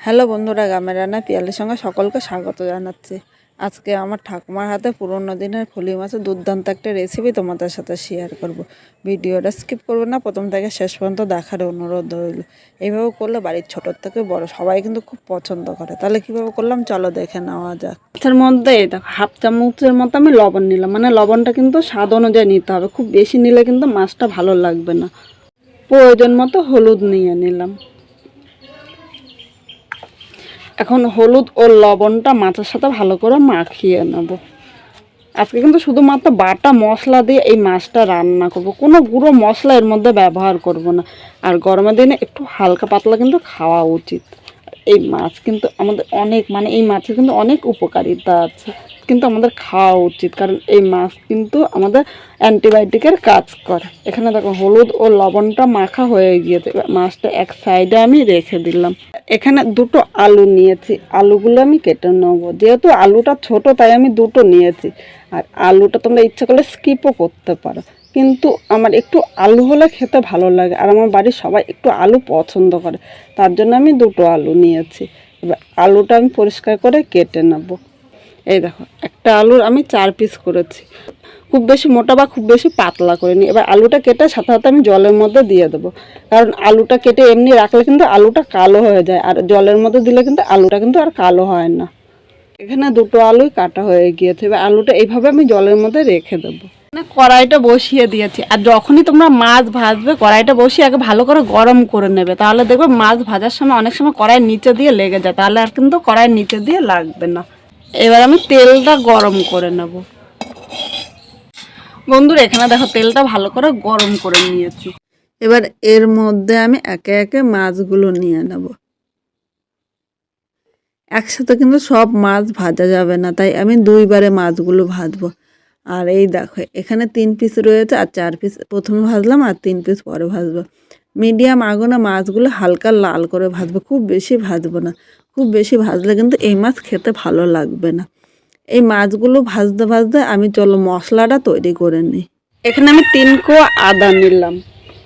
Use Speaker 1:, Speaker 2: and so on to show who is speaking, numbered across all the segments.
Speaker 1: Hello বন্ধুরা, গ্রামের রান্না পিয়ালের সঙ্গে সকলকে স্বাগত জানাচ্ছি। আজকে আমার ঠাকুমার হাতে পুরোনো দিনের ফলি মাছের দুর্দান্ত একটা রেসিপি তোমাদের সাথে শেয়ার করব। ভিডিওটা স্কিপ করবে না, প্রথম থেকে শেষ পর্যন্ত দেখার অনুরোধ রইল। এইভাবে করলে বাড়ির ছোটোর থেকে বড় সবাই কিন্তু খুব পছন্দ করে। তাহলে কীভাবে করলাম চলো দেখে নেওয়া যাক।
Speaker 2: মাছের মধ্যে দেখো, হাফ চামচের মতো আমি লবণ নিলাম। মানে লবণটা কিন্তু স্বাদ অনুযায়ী নিতে হবে। খুব বেশি নিলে কিন্তু মাছটা ভালো লাগবে না। প্রয়োজন মতো হলুদ নিয়ে নিলাম। এখন হলুদ ও লবণটা মাছের সাথে ভালো করে মাখিয়ে নেব। আজকে কিন্তু শুধুমাত্র বাটা মশলা দিয়ে এই মাছটা রান্না করব। কোনো গুঁড়ো মশলা এর মধ্যে ব্যবহার করব না। আর গরমের দিনে একটু হালকা পাতলা কিন্তু খাওয়া উচিত। এই মাছ কিন্তু আমাদের অনেক মানে এই মাছের কিন্তু অনেক উপকারিতা আছে। কিন্তু আমাদের খাওয়া উচিত, কারণ এই মাছ কিন্তু আমাদের অ্যান্টিবায়োটিকের কাজ করে। এখানে দেখো হলুদ ও লবণটা মাখা হয়ে গিয়েছে। মাছটা এক সাইডে আমি রেখে দিলাম। এখানে দুটো আলু নিয়েছি। আলুগুলো আমি কেটে নেব। যেহেতু আলুটা ছোট, তাই আমি দুটো নিয়েছি। আর আলুটা তোমরা ইচ্ছা করলে স্কিপও করতে পারো। কিন্তু আমার একটু আলু হলে খেতে ভালো লাগে। আর আমার বাড়ির সবাই একটু আলু পছন্দ করে। তার জন্য আমি দুটো আলু নিয়েছি। এবার আলুটা আমি পরিষ্কার করে কেটে নেব। এই দেখো, একটা আলুর আমি চার পিস করেছি। খুব বেশি মোটা বা খুব বেশি পাতলা করে নিই এবার আলুটা কেটে সাথে সাথে আমি জলের মধ্যে দিয়ে দেবো। কারণ আলুটা কেটে এমনি রাখলে কিন্তু আলুটা কালো হয়ে যায়, আর জলের মধ্যে দিলে কিন্তু আলুটা কিন্তু আর কালো হয় না। এখানে দুটো আলুই কাটা হয়ে গিয়েছে। এবার আলুটা এইভাবে আমি জলের মধ্যে রেখে দেবো। মানে কড়াইটা বসিয়ে দিয়েছি, আর যখনই তোমরা মাছ ভাজবে, কড়াইটা বসিয়ে আগে ভালো করে গরম করে নেবে। তাহলে দেখবে মাছ ভাজার সময় অনেক সময় কড়াইয়ের নিচে দিয়ে লেগে যায়, তাহলে আর কিন্তু কড়াইয়ের নিচে দিয়ে লাগবে না। এবার আমি তেলটা গরম করে নেব। বন্ধুরা, এখানে দেখো তেলটা ভালো করে গরম করে নিয়েছি।
Speaker 1: এবার এর মধ্যে আমি একে একে মাছগুলো নিয়ে নেব। একসাথে কিন্তু সব মাছ ভাজা যাবে না, তাই আমি দুইবারে মাছগুলো ভাজবো। আর এই দেখো, এখানে তিন পিস রয়েছে আর চার পিস প্রথমে ভাজলাম আর তিন পিস পরে ভাজবো। মিডিয়াম আগুনে মাছগুলো হালকা লাল করে ভাজবো, খুব বেশি ভাজবো না। খুব বেশি ভাজলে কিন্তু এই মাছ খেতে ভালো লাগবে না। এই মাছগুলো ভাজতে ভাজতে আমি চলো মশলাটা তৈরি করে নিই।
Speaker 2: এখানে আমি তিন কোয়া আদা নিলাম।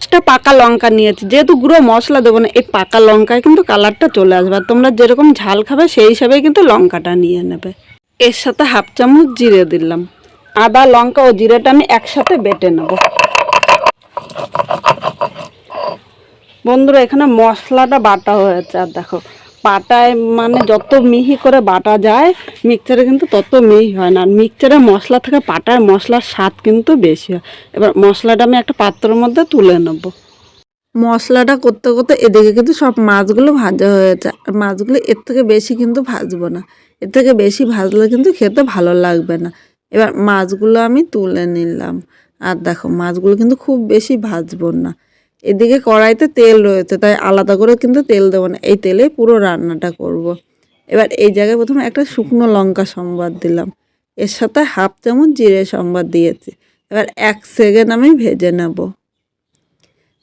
Speaker 2: একটা পাকা লঙ্কা নিয়েছি। যেহেতু গুঁড়ো মশলা দেবো না, এই পাকা লঙ্কায় কিন্তু কালারটা চলে আসবে। আর তোমরা যেরকম ঝাল খাবে, সেই হিসাবেই কিন্তু লঙ্কাটা নিয়ে নেবে। এর সাথে হাফ চামচ জিরে দিলাম। আদা, লঙ্কা ও জিরেটা আমি একসাথে বেটে নেব। বন্ধুরা, এখানে মশলাটা বাটা হয়েছে, আর দেখো পাটায় মানে যত মিহি করে বাটা যায় মিক্সারে কিন্তু তত মিহি হয় না। আর মিক্সারে মশলা থেকে পাটায় মশলার স্বাদ কিন্তু বেশি হয়। এবার মশলাটা আমি একটা পাত্রের মধ্যে তুলে নেব।
Speaker 1: মশলাটা করতে করতে এদিকে কিন্তু সব মাছগুলো ভাজা হয়েছে। আর মাছগুলো এর থেকে বেশি কিন্তু ভাজবো না। এর থেকে বেশি ভাজলে কিন্তু খেতে ভালো লাগবে না। এবার মাছগুলো আমি তুলে নিলাম। আর দেখো, মাছগুলো কিন্তু খুব বেশি ভাজবো না। এদিকে কড়াইতে তেল রয়েছে, তাই আলাদা করে কিন্তু তেল দেবো না। এই তেলেই পুরো রান্নাটা করব। এবার এই জায়গায় প্রথমে একটা শুকনো লঙ্কা সম্বাদ দিলাম। এর সাথে হাফ চামচ জিরে সম্বাদ দিয়েছি। এবার এক সেকেন্ড আমি ভেজে নেব।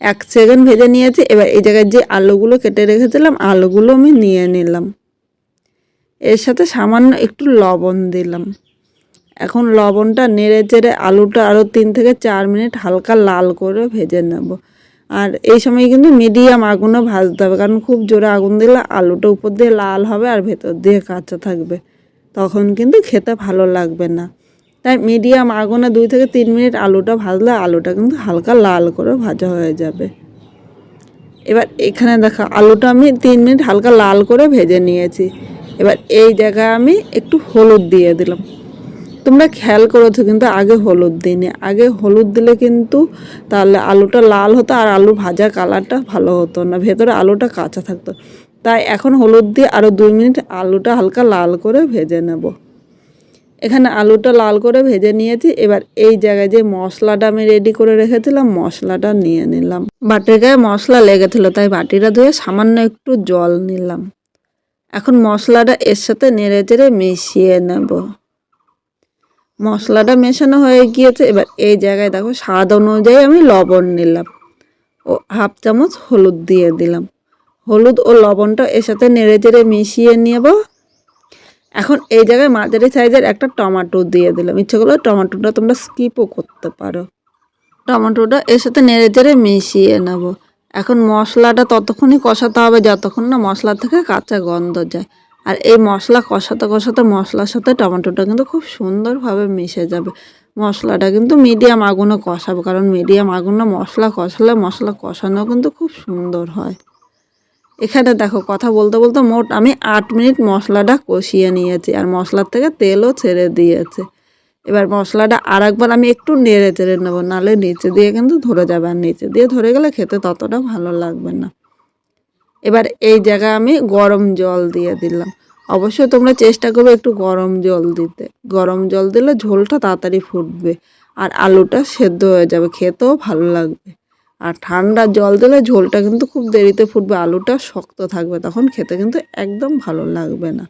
Speaker 1: এক সেকেন্ড ভেজে নিয়েছি। এবার এই জায়গায় যে আলুগুলো কেটে রেখেছিলাম, আলুগুলো আমি নিয়ে নিলাম। এর সাথে সামান্য একটু লবণ দিলাম। এখন লবণটা নেড়ে চেড়ে আলুটা আরও তিন থেকে চার মিনিট হালকা লাল করে ভেজে নেব। আর এই সময় কিন্তু মিডিয়াম আগুনে ভাজতে হবে, কারণ খুব জোরে আগুন দিলে আলুটা উপর দিয়ে লাল হবে আর ভেতর দিয়ে কাঁচা থাকবে। তখন কিন্তু খেতে ভালো লাগবে না। তাই মিডিয়াম আগুনে দুই থেকে তিন মিনিট আলুটা ভাজলে আলুটা কিন্তু হালকা লাল করে ভাজা হয়ে যাবে। এবার এখানে দেখো, আলুটা আমি তিন মিনিট হালকা লাল করে ভেজে নিয়েছি। এবার এই জায়গায় আমি একটু হলুদ দিয়ে দিলাম। তোমরা খেয়াল করেছ কিন্তু আগে হলুদ দিইনি। আগে হলুদ দিলে কিন্তু তাহলে আলুটা লাল হতো আর আলু ভাজা কালারটা ভালো হতো না, ভেতরে আলুটা কাঁচা থাকতো। তাই এখন হলুদ দিয়ে আরও দুই মিনিট আলুটা হালকা লাল করে ভেজে নেব। এখানে আলুটা লাল করে ভেজে নিয়েছি, এবার এই জায়গায় যে মশলাটা আমি রেডি করে রেখেছিলাম, মশলাটা নিয়ে নিলাম। বাটির গায়ে মশলা লেগেছিলো, তাই বাটিটা ধুয়ে সামান্য একটু জল নিলাম। এখন মশলাটা এর সাথে নেড়ে চেড়ে মিশিয়ে নেব। মশলাটা মেশানো হয়ে গিয়েছে। এবার এই জায়গায় দেখো স্বাদ অনুযায়ী আমি লবণ নিলাম। ও হাফ চামচ হলুদ দিয়ে দিলাম। হলুদ ও লবণটা এর সাথে নেড়ে চেড়ে মিশিয়ে নেব। এখন এই জায়গায় মাঝারি সাইজের একটা টমেটো দিয়ে দিলাম। ইচ্ছে করলে টমেটোটা তোমরা স্কিপও করতে পারো। টমেটোটা এর সাথে নেড়ে চেড়ে মিশিয়ে নেব। এখন মশলাটা ততক্ষণই কষাতে হবে, যতক্ষণ না মশলা থেকে কাঁচা গন্ধ যায়। আর এই মশলা কষাতে কষাতে মশলার সাথে টমেটোটা কিন্তু খুব সুন্দরভাবে মিশে যাবে। মশলাটা কিন্তু মিডিয়াম আগুনে কষাবো, কারণ মিডিয়াম আগুনে মশলা কষালে মশলা কষানো কিন্তু খুব সুন্দর হয়। এখানে দেখো, কথা বলতে বলতে মোট আমি আট মিনিট মশলাটা কষিয়ে নিয়েছি আর মশলার থেকে তেলও ছেড়ে দিয়েছে। এবার মশলাটা আর একবার আমি একটু নেড়ে চেড়ে নেব নাহলে নিচে দিয়ে কিন্তু ধরে যাবে। আর নিচে দিয়ে ধরে গেলে খেতে ততটা ভালো লাগবে না। এবার এই জায়গায় আমি গরম জল দিয়ে দিলাম। অবশ্যই তোমরা চেষ্টা করবে একটু গরম জল দিতে। গরম জল দিলে ঝোলটা তাড়াতাড়ি ফুটবে আর আলুটা সেদ্ধ হয়ে যাবে, খেতেও ভালো লাগবে। আর ঠান্ডা জল দিলে ঝোলটা কিন্তু খুব দেরিতে ফুটবে, আলুটা শক্ত থাকবে, তখন খেতে কিন্তু একদম ভালো লাগবে না।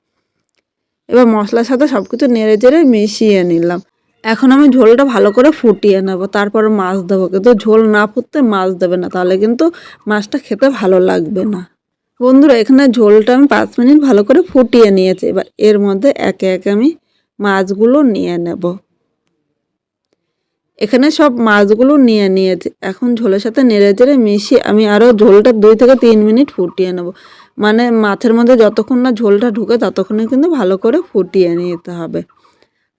Speaker 1: এবার মশলার সাথে সব কিছু নেড়ে চেড়ে মিশিয়ে নিলাম। এখন আমি ঝোলটা ভালো করে ফুটিয়ে নেব, তারপর মাছ দেবো। কিন্তু ঝোল না ফুটতে মাছ দেবে না, তাহলে কিন্তু মাছটা খেতে ভালো লাগবে না। বন্ধুরা, এখানে ঝোলটা আমি পাঁচ মিনিট ভালো করে ফুটিয়ে নিয়েছি। এবার এর মধ্যে একে একে আমি মাছগুলো নিয়ে নেব। এখানে সব মাছগুলো নিয়ে নিয়েছি। এখন ঝোলের সাথে নেড়ে চেড়ে মিশিয়ে আমি আরও ঝোলটা দুই থেকে তিন মিনিট ফুটিয়ে নেব। মানে মাছের মধ্যে যতক্ষণ না ঝোলটা ঢুকে, ততক্ষণে কিন্তু ভালো করে ফুটিয়ে নিতে হবে।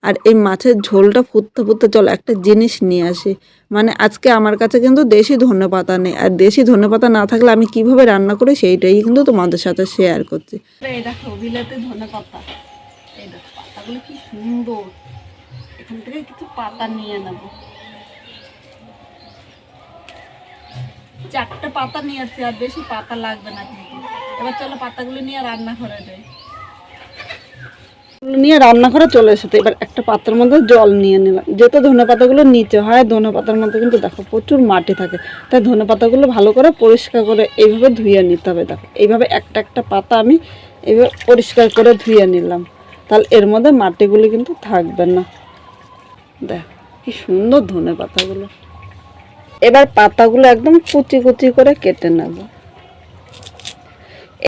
Speaker 1: আর এই মাছের ঝোলটা ফুটতে ফুটতে চলো, একটা জিনিস নিয়ে আসি। মানে আজকে আমার কাছে কিন্তু দেশি ধনে পাতা নেই। আর দেশি ধনে পাতা না থাকলে আমি কীভাবে রান্না করি সেইটাই কিন্তু তোমাদের সাথে শেয়ার করছি।
Speaker 2: এই পাতাগুলো কি সুন্দর। এখান থেকে কিছু পাতা নিয়ে চারটে পাতা নিয়েছি আর বেশি পাতা লাগবে না কিন্তু। এবার চলো পাতাগুলো নিয়ে রান্না করে দেয় নিয়ে রান্না করে চলে এসেছে। এবার একটা পাত্রের মধ্যে জল নিয়ে নিলাম। যেহেতু ধনে পাতাগুলো নিচে হয়, ধনে পাতার মধ্যে কিন্তু দেখো প্রচুর মাটি থাকে। তাই ধনে পাতাগুলো ভালো করে পরিষ্কার করে এইভাবে ধুয়ে নিতে হবে। দেখো, এইভাবে একটা একটা পাতা আমি এইভাবে পরিষ্কার করে ধুয়ে নিলাম। তাহলে এর মধ্যে মাটিগুলো কিন্তু থাকবে না। দেখ, কি সুন্দর ধনে পাতাগুলো। এবার পাতাগুলো একদম কুচি কুচি করে কেটে নেব।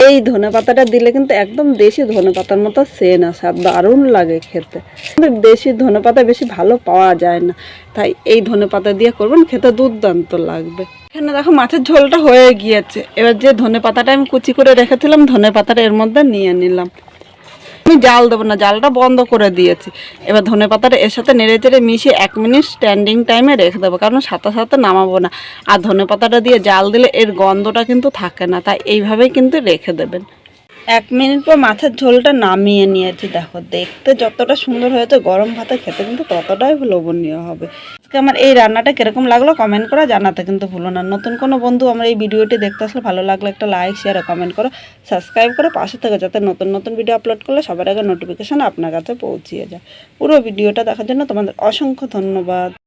Speaker 2: এই ধনে পাতাটা দিলে কিন্তু একদম দেশি ধনে পাতার মতো সেন আসে, আর দারুণ লাগে খেতে। কিন্তু দেশি ধনে পাতা বেশি ভালো পাওয়া যায় না। তাই এই ধনে পাতা দিয়ে করবেন, খেতে দুর্দান্ত লাগবে। এখানে দেখো মাছের ঝোলটা হয়ে গিয়েছে। এবার যে ধনে পাতাটা আমি কুচি করে রেখেছিলাম ধনে পাতাটা এর মধ্যে নিয়ে নিলাম। আমি জাল দেবো না, জালটা বন্ধ করে দিয়েছি। এবার ধনে পাতাটা এর সাথে নেড়ে চেড়ে মিশিয়ে এক মিনিট স্ট্যান্ডিং টাইমে রেখে দেবো, কারণ সাথে সাথে নামাবো না। আর ধনে পাতাটা দিয়ে জাল দিলে এর গন্ধটা কিন্তু থাকে না, তাই এইভাবেই কিন্তু রেখে দেবেন। এক মিনিট পর মাছের ঝোলটা নামিয়ে নিয়েছি, দেখো দেখতে যতটা সুন্দর হয়েছে, গরম ভাতে খেতে কিন্তু ততটাই লোভনীয় হবে। আজকে আমার এই রান্নাটা কীরকম লাগল কমেন্ট করা জানাতে কিন্তু ভুলো না। নতুন কোনো বন্ধু আমার এই ভিডিওটি দেখতে আসলে ভালো লাগল একটা লাইক শেয়ার কমেন্ট করো। সাবস্ক্রাইব করে পাশে থেকে যাতে নতুন নতুন ভিডিও আপলোড করলে সবার আগে নোটিফিকেশান আপনার কাছে পৌঁছিয়ে যায়। পুরো ভিডিওটা দেখার জন্য তোমাদের অসংখ্য ধন্যবাদ।